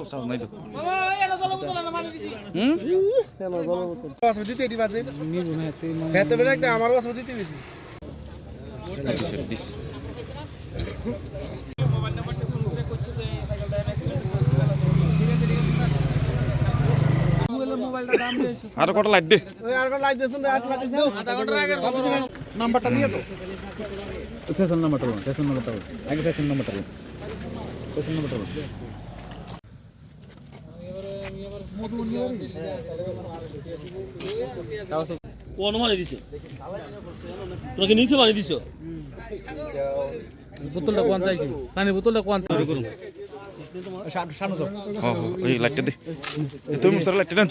তো সাউন্ড নাই তো। হুম? বছর দিতে বাজে একটা আমার দিতে আরও কটা লাইট দে নাম্বারটা দিয়ে তো স্টেশন নাম্বারটা নাম্বারটা আগে নাম্বারটা নাম্বারটা বলুন অনুমানে দিছে। তোকে নিচে দিছো? বোতলটা কোয়ান চাইছি? পানি বোতলটা কোয়ান সামনে যাও হ্যাঁ হ্যাঁ তুমি লাইটটা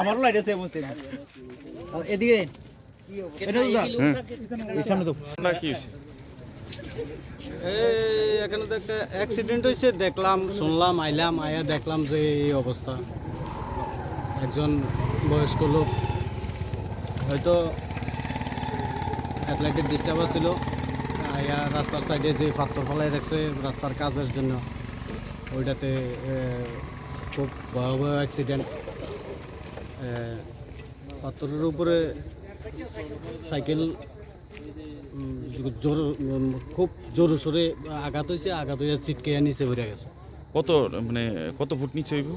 আমারও লাইট আছে এদিকে হ্যাঁ। এই সামনে দাও না কি হইছে এই এখানে তো একটা অ্যাক্সিডেন্ট হয়েছে দেখলাম শুনলাম আইলাম আয়া দেখলাম যে এই অবস্থা। একজন বয়স্ক লোক। হয়তো হেডলাইটের ডিস্টার্ব ছিল রাস্তার সাইডে যে পাথর ফলাই রাখছে রাস্তার কাজের জন্য। ওইটাতে খুব ভয়াবহ অ্যাক্সিডেন্ট পাথরের উপরে সাইকেল জোর খুব জোর সোরে আঘাত হয়েছে আঘাত হয়ে ছিটকে নিচে ভরে গেছে। কত মানে কত ফুট নিচে হইব?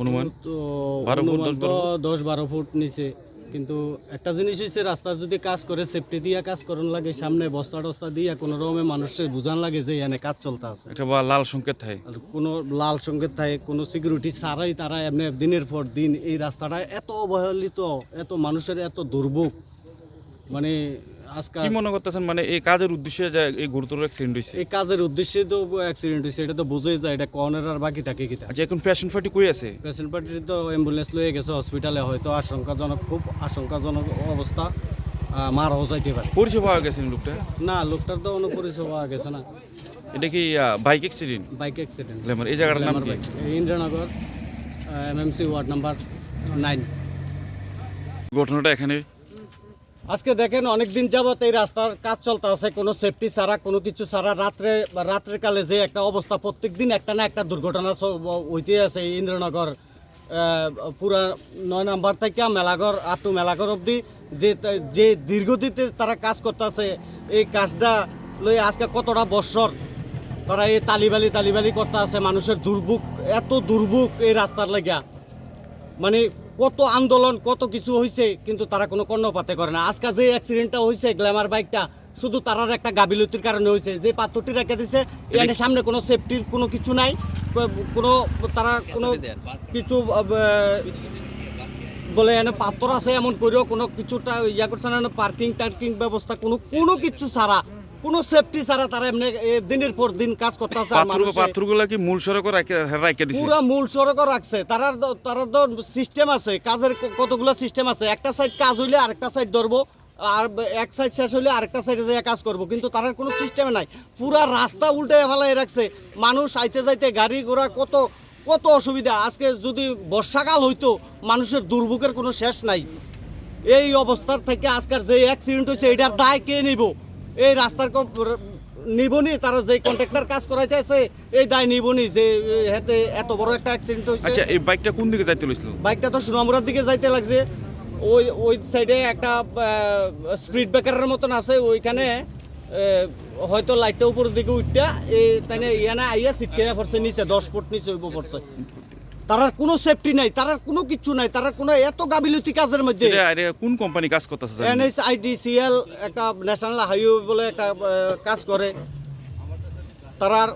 অনুমান? বারো ফুট, দশ বারো ফুট? নিচে। কিন্তু একটা জিনিস হচ্ছে রাস্তা যদি কাজ করে সেফটি দিয়ে কাজ করন লাগে সামনে বস্তা টস্তা দিয়ে কোনো রকমে মানুষের বুঝান লাগে যে এনে কাজ চলতে আছে। একটা লাল সংকেত থাকে কোনো লাল সংকেত থাকে কোনো সিকিউরিটি ছাড়াই তারা এমনি দিনের পর দিন এই রাস্তাটা এত অবহেলিত এত মানুষের এত দুর্ভোগ। মানে আজকাল কি মনে করতেছেন? মানে এই কাজের উদ্দেশ্যে যে এই গুরুতর অ্যাক্সিডেন্ট হয়েছে এই কাজের উদ্দেশ্যে তো অ্যাক্সিডেন্ট হয়েছে এটা তো বোঝাই যায় এটা কর্নার আর বাকি থাকে কি আচ্ছা এখন পেশেন্ট পার্টি কই আছে? পেশেন্ট পার্টি তো অ্যাম্বুলেন্স লয়ে গেছে হসপিটালে হয়তো আশঙ্কাজনক খুব আশঙ্কাজনক অবস্থা মারাও যাইতে পারে। পরিচয় পাওয়া গেছে লোকটা না লোকটার তো অনুপরিচয় পাওয়া গেছে না। এটা কি bike accident bike accident glamour এই জায়গাটার নাম কি? Indranagar MMC ward number nine ঘটনাটা এখানে আজকে দেখেন অনেক দিন যাবত এই রাস্তার কাজ চলতে আছে, কোনো সেফটি ছাড়া, কোনো কিছু ছাড়া। রাত্রে, রাত্রের কালে যে একটা অবস্থা প্রত্যেক দিন একটা না একটা দুর্ঘটনা হইতে আছে ইন্দ্রনগর পুরা নয় নাম্বার থেকে মেলাঘর আপ টু মেলাঘর অবধি। যে যে দীর্ঘদিতে তারা কাজ করতেছে এই কাজটা লই আজকে কতটা বৎসর তারা এই তালিবালি তালিবালি করতে আছে, মানুষের দুর্ভোগ, এত দুর্ভোগ এই রাস্তার লাগিয়া। মানে কত আন্দোলন কত কিছু হয়েছে কিন্তু তারা কোনো কর্ণপাতে করে না। আজকে যে অ্যাক্সিডেন্টটা হয়েছে গ্ল্যামার বাইকটা শুধু তারার একটা গাবিলতির কারণে হয়েছে যে পাথরটি রেখে দিছে এখানে সামনে কোনো সেফটির কোনো কিছু নাই। কোনো তারা কোনো কিছু বলে এনে পাথর আছে এমন করেও কোনো কিছুটা ইয়া করছে না পার্কিং টার্কিং ব্যবস্থা কোনো কোনো কিছু ছাড়া কোনো সেফটি ছাড়া তারা এমনি দিনের পর দিন কাজ করতে আছে আর পাথর কি মূল সড়ক রাইকে দিছে? পুরা মূল সড়কও রাখছে। তারার তারার তো সিস্টেম আছে। কাজের কতগুলো সিস্টেম আছে? একটা সাইড কাজ হইলে আরেকটা সাইড ধরবো আর এক সাইড শেষ হইলে আরেকটা সাইডে যেয়ে কাজ করব। কিন্তু তারার কোনো সিস্টেমে নাই। পুরা রাস্তা উল্টে ফেলাই রাখছে। মানুষ আইতে যাইতে গাড়ি ঘোড়া কত কত অসুবিধা। আজকে যদি বর্ষাকাল হইতো মানুষের দুর্ভোগের কোনো শেষ নাই। এই অবস্থার থেকে আজকের যে অ্যাক্সিডেন্ট হয়েছে এটার দায় কে নিব? এই রাস্তার নিবনি তারা যে কন্ট্রাক্টর কাজ করাইতে আছে এই দায় নিবনি যে হেতে এত বড় একটা অ্যাক্সিডেন্ট আচ্ছা এই বাইকটা কোন দিকে যাইতে লইছিল? বাইকটা তো সুনামুরার দিকে যাইতে লাগছে। ওই ওই সাইডে একটা স্পিড ব্রেকারের মতন আছে ওইখানে হয়তো লাইটটা উপরের দিকে উঠটা এই তাই ইয়ানা আইয়া সিটকে পড়ছে নিচে দশ ফুট নিচে পড়ছে তারার কোনো সেফটি নাই তারার কোনো কিছু নাই তারার কোনো এত গাবিলতি কাজের মধ্যে। কোন কোম্পানি কাজ করতেছে এনএস আইডিসিএল একটা ন্যাশনাল হাইওয়ে বলে একটা কাজ করে। তারার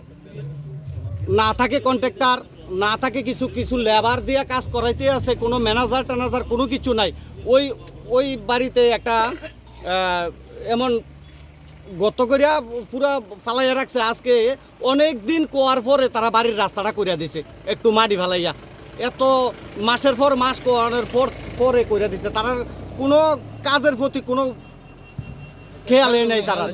না থাকে কন্ট্রাক্টর না থাকে কিছু কিছু লেবার দিয়ে কাজ করাইতে আছে কোনো ম্যানেজার ট্যানেজার কোনো কিছু নাই। ওই ওই বাড়িতে একটা এমন গত করিয়া পুরা ফালাইয়া রাখছে। আজকে অনেক দিন কোয়ার পরে তারা বাড়ির রাস্তাটা করিয়া দিছে। একটু মাটি ফালাইয়া। এত মাসের পর মাস কোয়ানোর পর, পরে করিয়া দিছে। তারা কোনো কাজের প্রতি কোনো খেয়ালে নেই তারা